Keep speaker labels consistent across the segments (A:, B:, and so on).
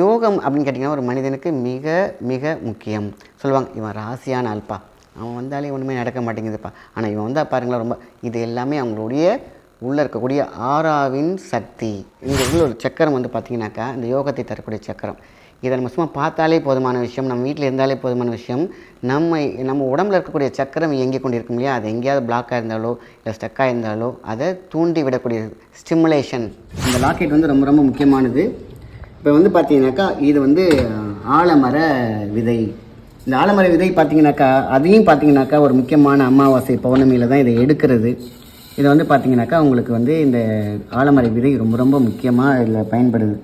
A: யோகம் அப்படின்னு கேட்டிங்கன்னா ஒரு மனிதனுக்கு மிக மிக முக்கியம். சொல்லுவாங்க இவன் ராசியான ஆள்பா. அவன் வந்தாலே ஒன்றுமே நடக்க மாட்டேங்குதுப்பா. ஆனால் இவன் வந்தால் பாருங்களேன் ரொம்ப இது எல்லாமே அவங்களுடைய உள்ளே இருக்கக்கூடிய ஆறாவின் சக்தி. இங்கே உள்ள ஒரு சக்கரம் வந்து பார்த்திங்கனாக்கா இந்த யோகத்தை தரக்கூடிய சக்கரம். இதை நம்ம சும்மா பார்த்தாலே போதுமான விஷயம் நம்ம வீட்டில் இருந்தாலே போதுமான விஷயம் நம்ம நம்ம உடம்புல இருக்கக்கூடிய சக்கரம் இயங்கி கொண்டிருக்கும் இல்லையா? அது எங்கேயாவது பிளாக்காக இருந்தாலோ இல்லை ஸ்டக்காக இருந்தாலோ அதை தூண்டி விடக்கூடிய ஸ்டிமுலேஷன் இந்த லாக்கெட் வந்து ரொம்ப ரொம்ப முக்கியமானது. இப்போ வந்து பார்த்தீங்கன்னாக்கா இது வந்து ஆலமர விதை. இந்த ஆலமர விதை பார்த்தீங்கன்னாக்கா அதையும் பார்த்தீங்கன்னாக்கா ஒரு முக்கியமான அமாவாசை பௌர்ணமியில் தான் இதை எடுக்கிறது. இதை வந்து பார்த்தீங்கன்னாக்கா உங்களுக்கு வந்து இந்த ஆலமர விதை ரொம்ப ரொம்ப முக்கியமாக இதில் பயன்படுது.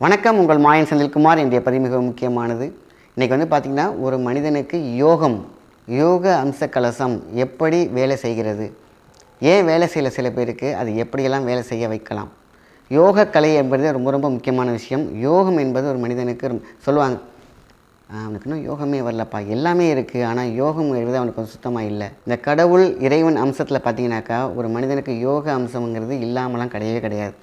A: வணக்கம். உங்கள் மாயன் செந்தில்குமார். இன்றைய பதிவு மிக முக்கியமானது. இன்றைக்கி வந்து பார்த்திங்கன்னா ஒரு மனிதனுக்கு யோகம் யோக அம்ச கலசம் எப்படி வேலை செய்கிறது? ஏன் வேலை செய்யல சில பேருக்கு? அது எப்படியெல்லாம் வேலை செய்ய வைக்கலாம்? யோக கலை என்பது ரொம்ப ரொம்ப முக்கியமான விஷயம். யோகம் என்பது ஒரு மனிதனுக்கு சொல்லுவாங்க அவனுக்கு இன்னும் யோகமே வரலப்பா. எல்லாமே இருக்குது ஆனால் யோகம்ங்கிறது அவனுக்கு கொஞ்சம் சுத்தமாக இல்லை. இந்த கடவுள் இறைவன் அம்சத்தில் பார்த்தீங்கன்னாக்கா ஒரு மனிதனுக்கு யோக அம்சம்ங்கிறது இல்லாமலாம் கிடையவே கிடையாது.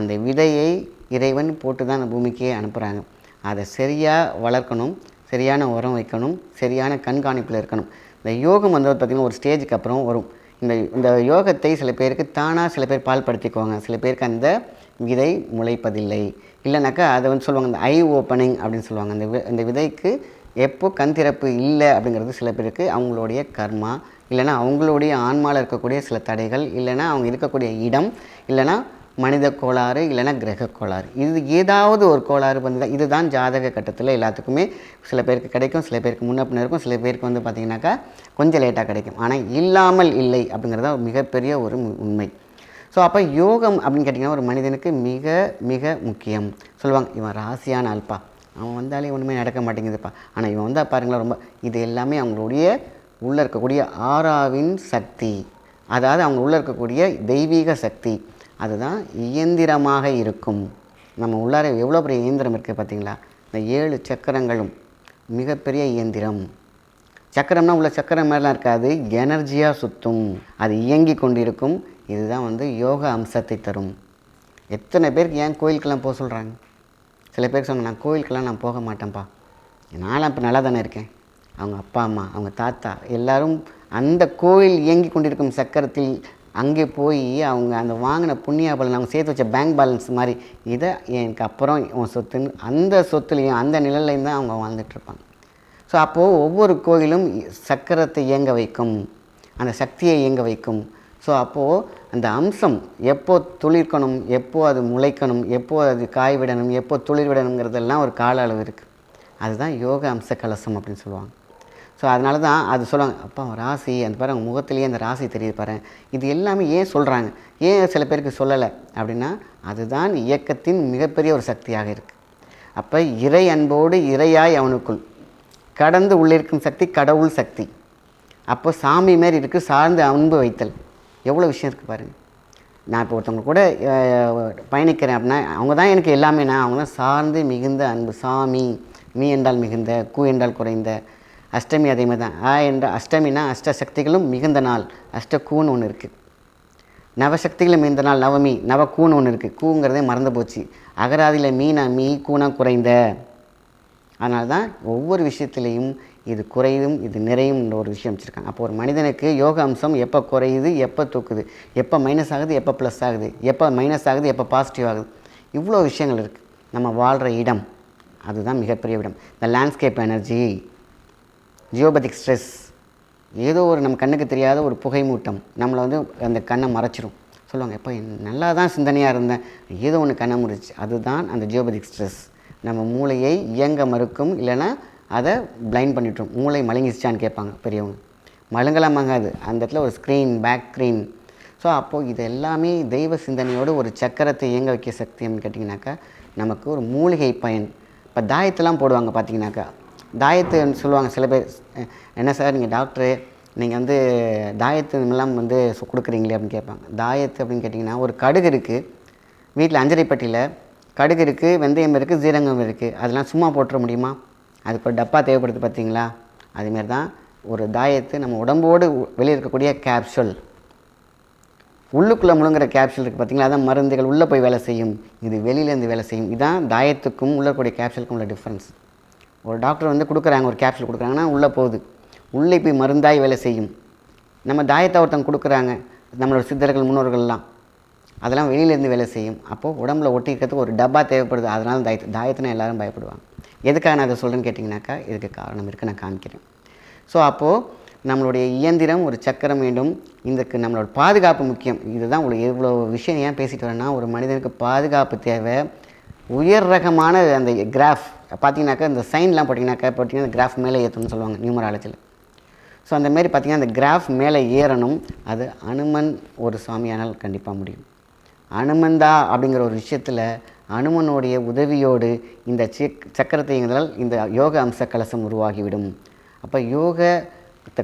A: அந்த விதையை இறைவன் போட்டு தான் அந்த பூமிக்கே அனுப்புகிறாங்க அதை சரியாக வளர்க்கணும். சரியான உரம் வைக்கணும் சரியான கண்காணிப்பில் இருக்கணும். இந்த யோகம் வந்து பார்த்திங்கன்னா ஒரு ஸ்டேஜுக்கு அப்புறம் வரும். இந்த இந்த யோகத்தை சில பேருக்கு தானாக சில பேர் பால்படுத்திக்குவாங்க சில பேருக்கு அந்த விதை முளைப்பதில்லை. இல்லைனாக்கா அதை வந்து சொல்லுவாங்க இந்த ஐ ஓப்பனிங் அப்படின்னு சொல்லுவாங்க. அந்த வி- இந்த விதைக்கு எப்போ கண் திறப்பு இல்லை அப்படிங்கிறது சில பேருக்கு அவங்களுடைய கர்மா. இல்லைன்னா அவங்களுடைய ஆன்மாவில் இருக்கக்கூடிய சில தடைகள். இல்லைன்னா அவங்க இருக்கக்கூடிய இடம். இல்லைன்னா மனித கோளாறு இல்லைன்னா கிரக கோளாறு. இது ஏதாவது ஒரு கோளாறு வந்து இதுதான் ஜாதக கட்டத்தில் எல்லாத்துக்குமே சில பேருக்கு கிடைக்கும் சில பேருக்கு முன்ன இருக்கும் சில பேருக்கு வந்து பார்த்திங்கனாக்கா கொஞ்சம் லேட்டாக கிடைக்கும். ஆனால் இல்லாமல் இல்லை அப்படிங்கிறது மிகப்பெரிய ஒரு உண்மை. ஸோ அப்போ யோகம் அப்படின்னு கேட்டிங்கன்னா ஒரு மனிதனுக்கு மிக மிக முக்கியம். சொல்லுவாங்க இவன் ராசியான அல்பா. அவன் வந்தாலே ஒன்றுமே நடக்க மாட்டேங்குதுப்பா. ஆனால் இவன் வந்தால் பாருங்களேன் ரொம்ப இது எல்லாமே அவங்களுடைய உள்ளே இருக்கக்கூடிய ஆறாவின் சக்தி. அதாவது அவங்க உள்ளே இருக்கக்கூடிய தெய்வீக சக்தி. அதுதான் இயந்திரமாக இருக்கும். நம்ம உள்ளார எவ்வளோ பெரிய இயந்திரம் இருக்குது பார்த்தீங்களா? இந்த ஏழு சக்கரங்களும் மிகப்பெரிய இயந்திரம். சக்கரம்னா உள்ள சக்கரம் மாதிரிலாம் இருக்காது எனர்ஜியாக சுற்றும் அது இயங்கி கொண்டிருக்கும். இதுதான் வந்து யோகா அம்சத்தை தரும். எத்தனை பேருக்கு ஏன் கோயிலுக்கெல்லாம் போக சொல்கிறாங்க சில பேர் சொன்னாங்க நான் கோயிலுக்கெல்லாம் நான் போக மாட்டேன்ப்பா. நானும் இப்போ நல்லா தானே இருக்கேன். அவங்க அப்பா அம்மா அவங்க தாத்தா எல்லோரும் அந்த கோயில் இயங்கி கொண்டிருக்கும் சக்கரத்தில் அங்கே போய் அவங்க அந்த வாங்கின புண்ணிய பலன் அவங்க சேர்த்து வச்ச பேங்க் பேலன்ஸ் மாதிரி இதை எனக்கு அப்புறம் உன் சொத்துன்னு அந்த சொத்துலேயும் அந்த நிழல்லையும் தான் அவங்க வாழ்ந்துட்டுருப்பாங்க. ஸோ அப்போது ஒவ்வொரு கோயிலும் சக்கரத்தை இயங்க வைக்கும் அந்த சக்தியை இயங்க வைக்கும். ஸோ அப்போது அந்த அம்சம் எப்போ துளிர்க்கணும் எப்போ அது முளைக்கணும் எப்போ அது காய் விடணும் எப்போ துளிர் விடணுங்கிறதெல்லாம் ஒரு கால அளவு இருக்குது அதுதான் யோக அம்ச கலசம் அப்படின்னு சொல்லுவாங்க. ஸோ அதனால தான் அது சொல்லுவாங்க அப்பா ராசி அந்த பாரு அவங்க முகத்துலேயே அந்த ராசி தெரியுது பாரு. இது எல்லாமே ஏன் சொல்கிறாங்க ஏன் சில பேருக்கு சொல்லலை? அப்படின்னா அதுதான் இயக்கத்தின் மிகப்பெரிய ஒரு சக்தியாக இருக்குது அப்போ இறை அன்போடு இறையாய் அவனுக்குள் கடந்து உள்ளிருக்கும் சக்தி கடவுள் சக்தி. அப்போ சாமி மாரி இருக்குது சார்ந்து அன்பு வைத்தல். எவ்வளோ விஷயம் இருக்குது பாருங்கள் நான் இப்போ ஒருத்தவங்க கூட பயணிக்கிறேன் அப்படின்னா அவங்க தான் எனக்கு எல்லாமே நான் அவங்க தான் சார்ந்து மிகுந்த அன்பு. சாமி மீ என்றால் மிகுந்த கூ என்றால் குறைந்த அஷ்டமி அதே மாதிரி தான். ஆ என்ற அஷ்டமினா அஷ்ட சக்திகளும் மிகுந்த நாள். அஷ்டகூன்னு ஒன்று இருக்குது நவசக்திகளும் மிகுந்த நாள். நவமி நவக்கூன்னு ஒன்று இருக்குது கூங்கிறதே மறந்து போச்சு. அகராதியில் மீனா மீ கூனா குறைந்த. அதனால தான் ஒவ்வொரு விஷயத்துலேயும் இது குறையும் இது நிறையும் ஒரு விஷயம் வச்சுருக்காங்க. அப்போ ஒரு மனிதனுக்கு யோக அம்சம் எப்போ குறையுது எப்போ தூக்குது எப்போ மைனஸ் ஆகுது எப்போ ப்ளஸ் ஆகுது எப்போ மைனஸ் ஆகுது எப்போ பாசிட்டிவ் ஆகுது. இவ்வளோ விஷயங்கள் இருக்குது நம்ம வாழ்கிற இடம். அதுதான் மிகப்பெரிய இடம். இந்த லேண்ட்ஸ்கேப் எனர்ஜி ஜியோபதிக் ஸ்ட்ரெஸ். ஏதோ ஒரு நம்ம கண்ணுக்கு தெரியாத ஒரு புகை மூட்டம் நம்மளை வந்து அந்த கண்ணை மறைச்சிரும். சொல்லுவாங்க எப்போ நல்லா தான் சிந்தனையாக இருந்தேன். ஏதோ ஒன்று கண்ணை முடிச்சு. அதுதான் அந்த ஜியோபதிக் ஸ்ட்ரெஸ். நம்ம மூளையை இயங்க மறுக்கும் இல்லைன்னா அதை பிளைண்ட் பண்ணிட்டுரும் மூளை மழுங்கிச்சிச்சான்னு கேட்பாங்க பெரியவங்க. மழுங்கலாம் மங்காது. அந்த இடத்துல ஒரு ஸ்க்ரீன் பேக் ஸ்க்ரீன் ஸோ அப்போது இது எல்லாமே தெய்வ சிந்தனையோடு ஒரு சக்கரத்தை இயங்க வைக்க சக்தி அப்படின்னு கேட்டிங்கனாக்கா நமக்கு ஒரு மூலிகை பயன். இப்போ தாயத்தெல்லாம் போடுவாங்க பார்த்தீங்கன்னாக்கா தாயத்துன்னு சொல்லுவாங்க சில பேர். என்ன சார் நீங்கள் டாக்டரு நீங்கள் வந்து தாயத்து எல்லாம் வந்து கொடுக்குறீங்களே அப்படின்னு கேட்பாங்க. தாயத்து அப்படின்னு கேட்டிங்கன்னா ஒரு கடுகு இருக்குது வீட்டில் அஞ்சரைப்பட்டியில் கடுகு இருக்குது வெந்தயம் இருக்குது ஜீரகம் இருக்குது அதெல்லாம் சும்மா போட்டுற முடியுமா? அதுக்கு ஒரு டப்பா தேவைப்படுது பார்த்தீங்களா? அதுமாரி தான் ஒரு தாயத்து நம்ம உடம்போடு வெளியே இருக்கக்கூடிய கேப்சூல் உள்ளுக்குள்ளே முழுங்குற கேப்சூல் இருக்குது பார்த்தீங்களா? அதான் மருந்துகள் உள்ளே போய் வேலை செய்யும். இது வெளியிலேருந்து வேலை செய்யும். இதுதான் தாயத்துக்கும் உள்ள இருக்கக்கூடிய கேப்சூலுக்கும் உள்ள டிஃப்ரென்ஸ் ஒரு டாக்டர் வந்து கொடுக்குறாங்க ஒரு கேப்சூல் கொடுக்குறாங்கன்னா உள்ளே போகுது. உள்ளே போய் மருந்தாய் வேலை செய்யும். நம்ம தாயத்தை ஒருத்தவங்க கொடுக்குறாங்க நம்மளோட சித்தர்கள் முன்னோர்கள்லாம். அதெல்லாம் வெளியிலேருந்து வேலை செய்யும். அப்போது உடம்புல ஒட்டிக்கிறதுக்கு ஒரு டப்பா தேவைப்படுது. அதனால தாயத்து தாயத்தினா எல்லோரும் பயப்படுவாங்க. எதுக்காக நான் அதை சொல்கிறேன்னு கேட்டிங்கனாக்கா இதுக்கு காரணம் இருக்குது நான் காமிக்கிறேன். ஸோ அப்போது நம்மளுடைய இயந்திரம் ஒரு சக்கரம் வேண்டும். இதுக்கு நம்மளோட பாதுகாப்பு முக்கியம். இதுதான் உங்களுக்கு எவ்வளோ விஷயம் ஏன் பேசிட்டு வரேன்னா ஒரு மனிதனுக்கு பாதுகாப்பு தேவை. உயர் ரகமான அந்த கிராஃப் பார்த்தீங்கன்னாக்கா இந்த சைன்லாம் போட்டிங்கனாக்கா பார்த்தீங்கன்னா கிராஃப் மேலே ஏற்றணும்னு சொல்லுவாங்க நியூமராலஜியில் ஸோ அந்த மாதிரி பார்த்தீங்கன்னா அந்த கிராஃப் மேலே ஏறணும் அது அனுமன் ஒரு சுவாமியானால் கண்டிப்பாக முடியும். அனுமந்தா அப்படிங்கிற ஒரு விஷயத்தில் அனுமனுடைய உதவியோடு இந்த சக்கரத்தை எங்களால் இந்த யோக அம்ச கலசம் உருவாகிவிடும். அப்போ யோக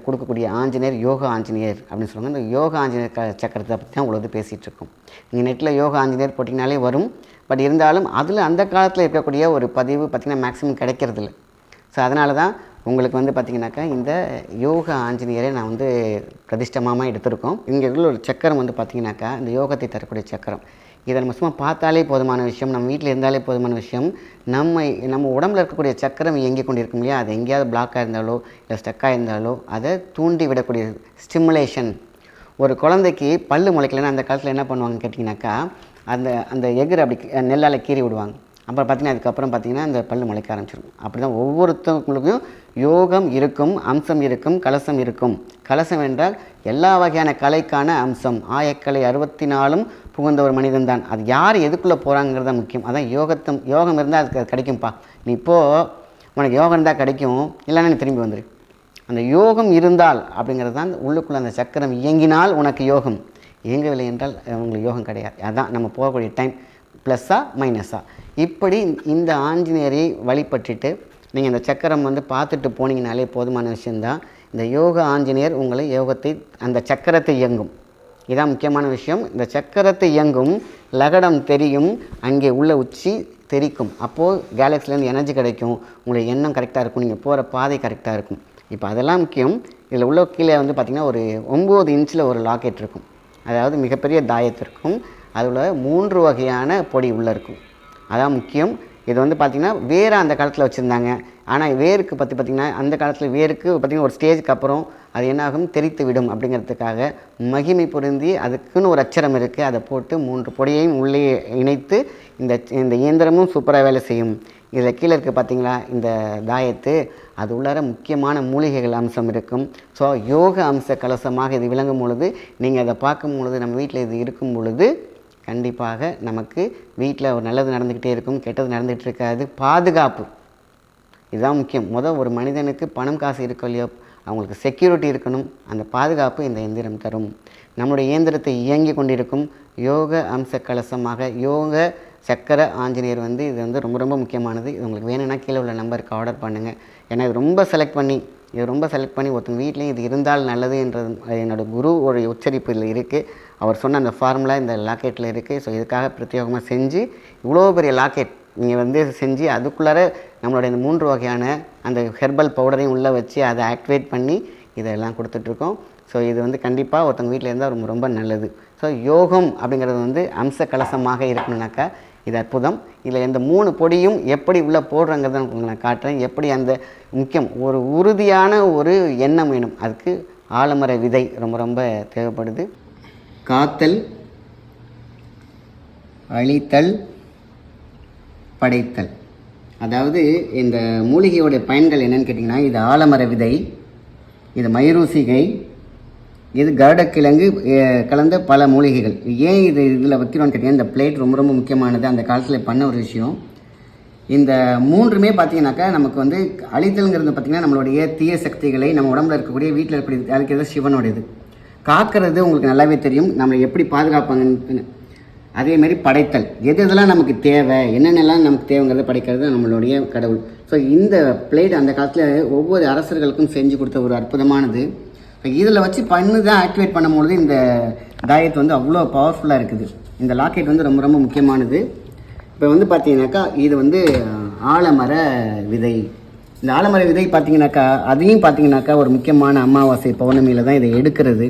A: கொடுக்கக்கூடிய ஆஞ்சநேயர் யோக ஆஞ்சநேயர் அப்படின்னு சொல்லுவாங்க. இந்த யோக ஆஞ்சநேயர் க சக்கரத்தை பற்றி தான் உலகத்து பேசிகிட்டு இருக்கோம் நீங்கள் நெட்டில் யோக ஆஞ்சநேயர் போட்டிங்கனாலே வரும். பட் இருந்தாலும் அதில் அந்த காலத்தில் இருக்கக்கூடிய ஒரு பதிவு பார்த்திங்கன்னா மேக்ஸிமம் கிடைக்கிறதில்ல. ஸோ அதனால தான் உங்களுக்கு வந்து பார்த்திங்கனாக்கா இந்த யோக ஆஞ்சநேயரை நான் வந்து பிரதிஷ்டமாக எடுத்திருக்கோம். இங்கே உள்ள ஒரு சக்கரம் வந்து பார்த்திங்கனாக்கா இந்த யோகத்தை தரக்கூடிய சக்கரம். இதை நம்ம சும்மா பார்த்தாலே போதுமான விஷயம் நம்ம வீட்டில் இருந்தாலே போதுமான விஷயம். நம்ம நம்ம உடம்புல இருக்கக்கூடிய சக்கரம் இயங்கி கொண்டிருக்கும் இல்லையா? அது எங்கேயாவது பிளாக்காக இருந்தாலோ இல்லை ஸ்டக்காக இருந்தாலோ அதை தூண்டி விடக்கூடிய ஸ்டிமுலேஷன் ஒரு குழந்தைக்கு பல்லு முளைக்கலன்னா அந்த காலத்தில் என்ன பண்ணுவாங்க கேட்டிங்கனாக்கா அந்த அந்த எகிர் அப்படி நெல்லால் கீறி விடுவாங்க. அப்புறம் பார்த்தீங்கன்னா அதுக்கப்புறம் பார்த்தீங்கன்னா அந்த பல்லு முளைக்க ஆரம்பிச்சிடும். அப்படி தான் ஒவ்வொருத்தவங்களுக்கும் யோகம் இருக்கும் அம்சம் இருக்கும் கலசம் இருக்கும். கலசம் என்றால் எல்லா வகையான கலைக்கான அம்சம். ஆயக்கலை அறுபத்தி நாலும் புகுந்த ஒரு மனிதன் தான். அது யார் எதுக்குள்ளே போகிறாங்கிறது தான் முக்கியம். அதான் யோகத்தம் யோகம் இருந்தால் அதுக்கு அது கிடைக்கும்ப்பா நீ இப்போது உனக்கு யோகம் இருந்தால் கிடைக்கும் இல்லைன்னா நீ திரும்பி வந்துடு அந்த யோகம் இருந்தால் அப்படிங்கிறது தான் உள்ளுக்குள்ளே அந்த சக்கரம் இயங்கினால் உனக்கு யோகம். இயங்கவில்லை என்றால் உங்களுக்கு யோகம் கிடையாது. அதான் நம்ம போகக்கூடிய டைம் ப்ளஸ்ஸா மைனஸா இப்படி இந்த ஆஞ்சநேயரை வழிபட்டுட்டு நீங்கள் இந்த சக்கரம் வந்து பார்த்துட்டு போனீங்கனாலே போதுமான விஷயந்தான் இந்த யோக ஆஞ்சநேயர் உங்களை யோகத்தை அந்த சக்கரத்தை இயங்கும். இதான் முக்கியமான விஷயம். இந்த சக்கரத்தை இயங்கும் லகடம் தெரியும் அங்கே உள்ள உச்சி தெரிக்கும். அப்போது கேலக்ஸிலேருந்து எனர்ஜி கிடைக்கும். உங்களுடைய எண்ணம் கரெக்டாக இருக்கும். நீங்கள் போகிற பாதை கரெக்டாக இருக்கும். இப்போ அதெல்லாம் முக்கியம். இதில் உள்ள கீழே வந்து பார்த்திங்கன்னா ஒரு ஒம்பது இன்ச்சில் ஒரு லாக்கெட் இருக்கும். அதாவது மிகப்பெரிய தாயத்திற்கும் அதில் மூன்று வகையான பொடி உள்ளே இருக்கும். அதான் முக்கியம். இது வந்து பார்த்திங்கன்னா வேறு அந்த காலத்தில் வச்சுருந்தாங்க. ஆனால் வேருக்கு பற்றி பார்த்திங்கன்னா அந்த காலத்தில் வேருக்கு பார்த்திங்கன்னா ஒரு ஸ்டேஜுக்கு அப்புறம் அது என்னாகும்? தெரித்து விடும் அப்படிங்கிறதுக்காக மகிமை பொருந்தி அதுக்குன்னு ஒரு அச்சரம் இருக்குது அதை போட்டு மூன்று பொடியையும் உள்ளே இணைத்து இந்த இந்த இயந்திரமும் சூப்பராக வேலை செய்யும். இதில் கீழே இருக்குது பார்த்தீங்களா இந்த தாயத்து. அது உள்ளார முக்கியமான மூலிகைகள் அம்சம் இருக்கும். ஸோ யோக அம்ச கலசமாக இது விளங்கும் பொழுது நீங்கள் அதை பார்க்கும் பொழுது நம்ம வீட்டில் இது இருக்கும் பொழுது கண்டிப்பாக நமக்கு வீட்டில் ஒரு நல்லது நடந்துக்கிட்டே இருக்கும் கெட்டது நடந்துகிட்டு இருக்காது. பாதுகாப்பு. இதுதான் முக்கியம். முதல் ஒரு மனிதனுக்கு பணம் காசு இருக்கோ இல்லையோ அவங்களுக்கு செக்யூரிட்டி இருக்கணும். அந்த பாதுகாப்பு இந்த எந்திரம் தரும். நம்முடைய இயந்திரத்தை இயங்கி கொண்டிருக்கும் யோக அம்ச கலசமாக யோக சக்கர ஆஞ்சநேயர் வந்து இது வந்து ரொம்ப ரொம்ப முக்கியமானது. இது உங்களுக்கு வேணும்னா கீழே உள்ள நம்பருக்கு ஆர்டர் பண்ணுங்கள் ஏன்னா இது ரொம்ப செலக்ட் பண்ணி இது ரொம்ப செலக்ட் பண்ணி ஒருத்தங்க வீட்லேயும் இது இருந்தால் நல்லது என்றது என்னோடய குரு ஒரு உச்சரிப்பு இதில் இருக்குது அவர் சொன்ன அந்த ஃபார்முலா இந்த லாக்கெட்டில் இருக்குது ஸோ இதுக்காக பிரத்யேகமாக செஞ்சு இவ்வளோ பெரிய லாக்கெட் நீங்கள் வந்து செஞ்சு அதுக்குள்ளார நம்மளுடைய இந்த மூன்று வகையான அந்த ஹெர்பல் பவுடரையும் உள்ளே வச்சு அதை ஆக்டிவேட் பண்ணி இதெல்லாம் கொடுத்துட்ருக்கோம். ஸோ இது வந்து கண்டிப்பாக ஒருத்தவங்க வீட்டில் இருந்தால் ரொம்ப ரொம்ப நல்லது. ஸோ யோகம் அப்படிங்கிறது வந்து அம்ச கலசமாக இருக்கணும்னாக்கா இது அற்புதம். இதில் இந்த மூணு பொடியும் எப்படி உள்ளே போடுறங்கிறத உங்களுக்கு நான் காட்டுறேன். எப்படி அந்த முக்கியம் ஒரு உறுதியான ஒரு எண்ணம் வேணும். அதுக்கு ஆலமர விதை ரொம்ப ரொம்ப தேவைப்படுது. காத்தல் அழித்தல் படைத்தல். அதாவது இந்த மூலிகையோடைய பயன்கள் என்னென்னு கேட்டிங்கன்னா இது ஆலமர விதை இது மயிரூசிகை இது கருடக்கிழங்கு கலந்த பல மூலிகைகள். ஏன் இது இதில் வைக்கிறோன்னு கேட்டிங்கன்னா இந்த பிளேட் ரொம்ப ரொம்ப முக்கியமானது. அந்த காலத்தில் பண்ண ஒரு விஷயம். இந்த மூன்றுமே பார்த்தீங்கன்னாக்கா நமக்கு வந்து அழித்தல்ங்கிறது பார்த்திங்கன்னா நம்மளுடைய தீய சக்திகளை நம்ம உடம்புல இருக்கக்கூடிய வீட்டில் இருக்கக்கூடிய அழிக்கிறது சிவனுடையது காக்கிறது உங்களுக்கு நல்லாவே தெரியும். நம்மளை எப்படி பாதுகாப்பாங்கன்னு அதே மாதிரி படைத்தல். எது எதெல்லாம் நமக்கு தேவை என்னென்னலாம் நமக்கு தேவைங்கிறத படைக்கிறது நம்மளுடைய கடவுள். ஸோ இந்த பிளேட் அந்த காலத்தில் ஒவ்வொரு அரசர்களுக்கும் செஞ்சு கொடுத்த ஒரு அற்புதமானது. இதில் வச்சு பண்ணு தான் ஆக்டிவேட் பண்ணும்பொழுது இந்த தாயத்து வந்து அவ்வளோ பவர்ஃபுல்லாக இருக்குது. இந்த லாக்கெட் வந்து ரொம்ப ரொம்ப முக்கியமானது. இப்போ வந்து பார்த்தீங்கன்னாக்கா இது வந்து ஆலமர விதை. இந்த ஆலமர விதை பார்த்தீங்கன்னாக்கா அதையும் பார்த்தீங்கன்னாக்கா ஒரு முக்கியமான அமாவாசை பௌர்ணமியில் தான் இதை எடுக்கிறது.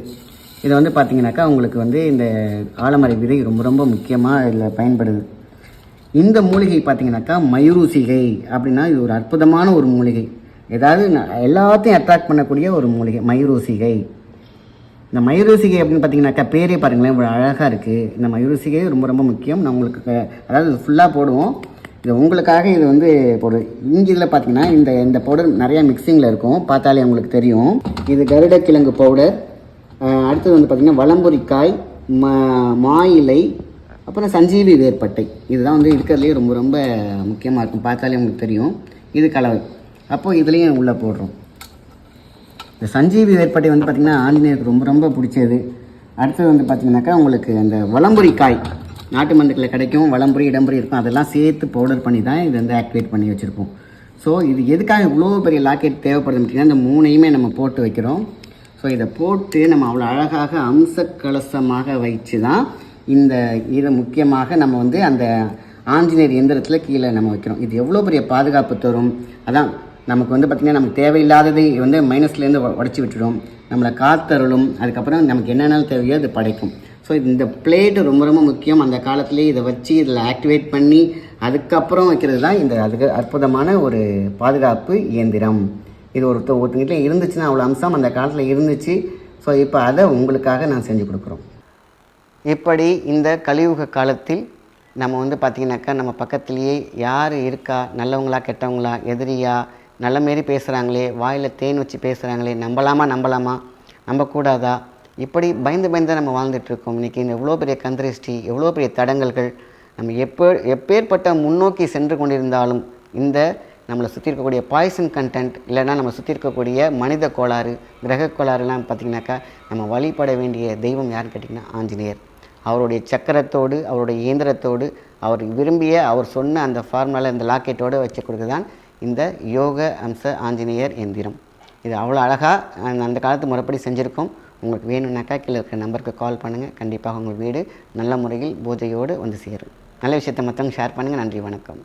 A: இதை வந்து பார்த்தீங்கன்னாக்கா உங்களுக்கு வந்து இந்த ஆலமர விதை ரொம்ப ரொம்ப முக்கியமாக இதில் பயன்படுது. இந்த மூலிகை பார்த்தீங்கன்னாக்கா மயூரூசிகை அப்படின்னா இது ஒரு அற்புதமான ஒரு மூலிகை. ஏதாவது எல்லாத்தையும் அட்ராக்ட் பண்ணக்கூடிய ஒரு மூலிகை மயூரூசிகை. இந்த மயூரூசிகை அப்படின்னு பார்த்தீங்கன்னாக்கா பேரே பாருங்களேன் இவ்வளோ அழகாக இருக்குது இந்த மயூரூசிகை ரொம்ப ரொம்ப முக்கியம். நான் உங்களுக்கு அதாவது ஃபுல்லாக போடுவோம். இது உங்களுக்காக இது வந்து போடு இங்கே இதில் பார்த்தீங்கன்னா இந்த இந்த பவுடர் நிறையா மிக்சிங்கில் இருக்கும். பார்த்தாலே உங்களுக்கு தெரியும். இது கருடக்கிழங்கு பவுடர் அடுத்தது வந்து பார்த்திங்கன்னா வளம்புரிக்காய் மா மா இலை அப்புறம் சஞ்சீவி வேர்பட்டை. இதுதான் வந்து இருக்கிறதுலே ரொம்ப ரொம்ப முக்கியமாக இருக்கும். பார்த்தாலே உங்களுக்கு தெரியும். இது கலவை. அப்போது இதுலேயும் உள்ளே போடுறோம். இந்த சஞ்சீவி வேர்பட்டை வந்து பார்த்திங்கன்னா ஆஞ்சநேயருக்கு ரொம்ப ரொம்ப பிடிச்சது. அடுத்தது வந்து பார்த்திங்கனாக்கா உங்களுக்கு அந்த வளம்புரி காய் நாட்டு மந்துக்களில் கிடைக்கும் வளம்புரி இடம்புரி இருக்கும் அதெல்லாம் சேர்த்து பவுடர் பண்ணி தான் இது வந்து ஆக்டிவேட் பண்ணி வச்சுருப்போம். ஸோ இது எதுக்காக இவ்வளோ பெரிய லாக்கெட் தேவைப்படுது அப்படின்னா இந்த மூணையுமே நம்ம போட்டு வைக்கிறோம். ஸோ இதை போட்டு நம்ம அவ்வளோ அழகாக அம்ச கலசமாக வைத்து தான் இந்த இதை முக்கியமாக நம்ம வந்து அந்த ஆஞ்சநேயர் எந்திரத்தில் கீழே நம்ம வைக்கிறோம். இது எவ்வளோ பெரிய பாதுகாப்பு தரும்? அதான் நமக்கு வந்து பார்த்திங்கன்னா நமக்கு தேவையில்லாததை வந்து மைனஸ்லேருந்து உடச்சி விட்டுடும். நம்மளை காத்தருளும். அதுக்கப்புறம் நமக்கு என்னென்ன தேவையோ அது படைக்கும். ஸோ இந்த பிளேட்டு ரொம்ப ரொம்ப முக்கியம். அந்த காலத்துலேயே இதை வச்சு இதில் ஆக்டிவேட் பண்ணி அதுக்கப்புறம் வைக்கிறது தான் இந்த அதுக்கு அற்புதமான ஒரு பாதுகாப்பு இயந்திரம். இது ஒரு ஒருத்தங்கிட்ட இருந்துச்சுன்னா அவ்வளோ அம்சம். அந்த காலத்தில் இருந்துச்சு. ஸோ இப்போ அதை உங்களுக்காக நான் செஞ்சு கொடுக்குறோம். இப்படி இந்த கலியுக காலத்தில் நம்ம வந்து பார்த்திங்கனாக்கா நம்ம பக்கத்துலேயே யார் இருக்கா? நல்லவங்களா கெட்டவங்களா? எதிரியா? நல்ல மாரி பேசுகிறாங்களே வாயில் தேன் வச்சு பேசுகிறாங்களே நம்பலாமா நம்பலாமா நம்பக்கூடாதா? இப்படி பயந்து பயந்து நம்ம வாழ்ந்துட்டுருக்கோம் இன்றைக்கி இந்த எவ்வளோ பெரிய கந்திருஷ்டி எவ்வளோ பெரிய தடங்கல்கள் நம்ம எப்போ எப்பேற்பட்ட முன்னோக்கி சென்று கொண்டிருந்தாலும் இந்த நம்மளை சுற்றி இருக்கக்கூடிய பாய்சன் கண்டென்ட் இல்லைன்னா நம்ம சுற்றி இருக்கக்கூடிய மனித கோளாறு கிரக கோளாறுலாம் பார்த்திங்கனாக்கா நம்ம வழிபட வேண்டிய தெய்வம் யாருன்னு கேட்டிங்கன்னா ஆஞ்சநேயர். அவருடைய சக்கரத்தோடு அவருடைய இயந்திரத்தோடு அவர் விரும்பிய அவர் சொன்ன அந்த ஃபார்முலா இந்த லாக்கெட்டோடு வச்சு கொடுக்குதான் இந்த யோக அம்ச ஆஞ்சநேயர் எந்திரம். இது அவ்வளோ அழகாக அந்த காலத்து முறைப்படி செஞ்சுருக்கோம். உங்களுக்கு வேணும்னாக்கா கீழே இருக்கிற நம்பருக்கு கால் பண்ணுங்கள் கண்டிப்பாக உங்கள் வீடு நல்ல முறையில் பூஜையோடு வந்து சேரும். நல்ல விஷயத்தை மற்றவங்க ஷேர் பண்ணுங்கள் நன்றி வணக்கம்.